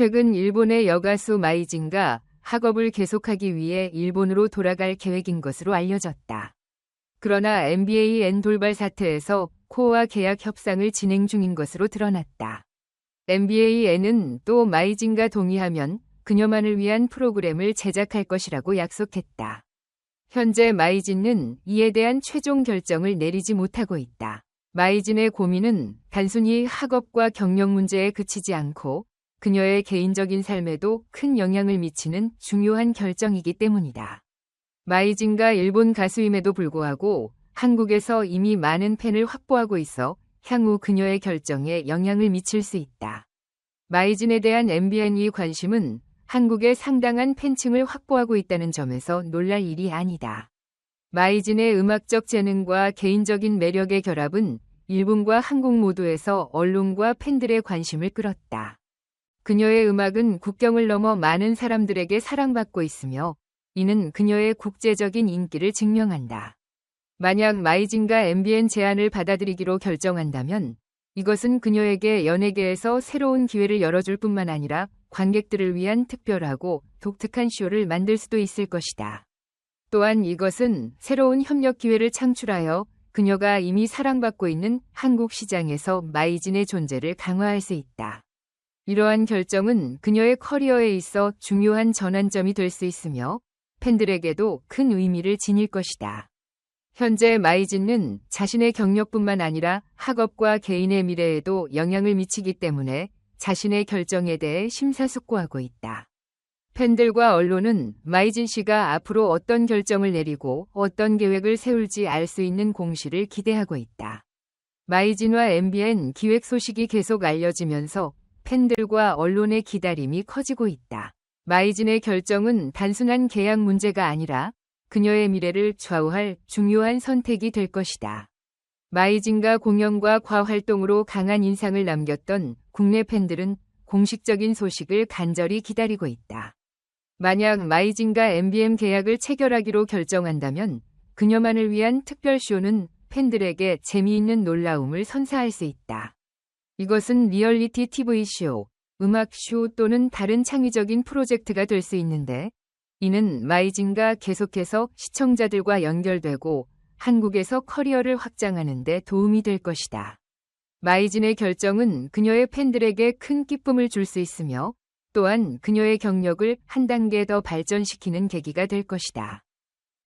최근 일본의 여가수 마이진가 학업을 계속하기 위해 일본으로 돌아갈 계획인 것으로 알려졌다. 그러나 MBAN 돌발 사태에서 코어와 계약 협상을 진행 중인 것으로 드러났다. MBAN은 또 마이진과 동의하면 그녀만을 위한 프로그램을 제작할 것이라고 약속했다. 현재 마이진은 이에 대한 최종 결정을 내리지 못하고 있다. 마이진의 고민은 단순히 학업과 경력 문제에 그치지 않고 그녀의 개인적인 삶에도 큰 영향을 미치는 중요한 결정이기 때문이다. 마이진가 일본 가수임에도 불구하고 한국에서 이미 많은 팬을 확보하고 있어 향후 그녀의 결정에 영향을 미칠 수 있다. 마이진에 대한 MBN의 관심은 한국의 상당한 팬층을 확보하고 있다는 점에서 놀랄 일이 아니다. 마이진의 음악적 재능과 개인적인 매력의 결합은 일본과 한국 모두에서 언론과 팬들의 관심을 끌었다. 그녀의 음악은 국경을 넘어 많은 사람들에게 사랑받고 있으며 이는 그녀의 국제적인 인기를 증명한다. 만약 마이진과 MBN 제안을 받아들이기로 결정한다면 이것은 그녀에게 연예계에서 새로운 기회를 열어줄 뿐만 아니라 관객들을 위한 특별하고 독특한 쇼를 만들 수도 있을 것이다. 또한 이것은 새로운 협력 기회를 창출하여 그녀가 이미 사랑받고 있는 한국 시장에서 마이진의 존재를 강화할 수 있다. 이러한 결정은 그녀의 커리어에 있어 중요한 전환점이 될 수 있으며 팬들에게도 큰 의미를 지닐 것이다. 현재 마이진은 자신의 경력뿐만 아니라 학업과 개인의 미래에도 영향을 미치기 때문에 자신의 결정에 대해 심사숙고하고 있다. 팬들과 언론은 마이진 씨가 앞으로 어떤 결정을 내리고 어떤 계획을 세울지 알 수 있는 공시를 기대하고 있다. 마이진과 MBN 기획 소식이 계속 알려지면서 팬들과 언론의 기다림이 커지고 있다. 마이진의 결정은 단순한 계약 문제가 아니라 그녀의 미래를 좌우할 중요한 선택이 될 것이다. 마이진과 공연과 과활동으로 강한 인상을 남겼던 국내 팬들은 공식적인 소식을 간절히 기다리고 있다. 만약 마이진과 MBM 계약을 체결하기로 결정한다면 그녀만을 위한 특별쇼는 팬들에게 재미있는 놀라움을 선사할 수 있다. 이것은 리얼리티 TV쇼, 음악 쇼 또는 다른 창의적인 프로젝트가 될 수 있는데 이는 마이진과 계속해서 시청자들과 연결되고 한국에서 커리어를 확장하는 데 도움이 될 것이다. 마이진의 결정은 그녀의 팬들에게 큰 기쁨을 줄 수 있으며 또한 그녀의 경력을 한 단계 더 발전시키는 계기가 될 것이다.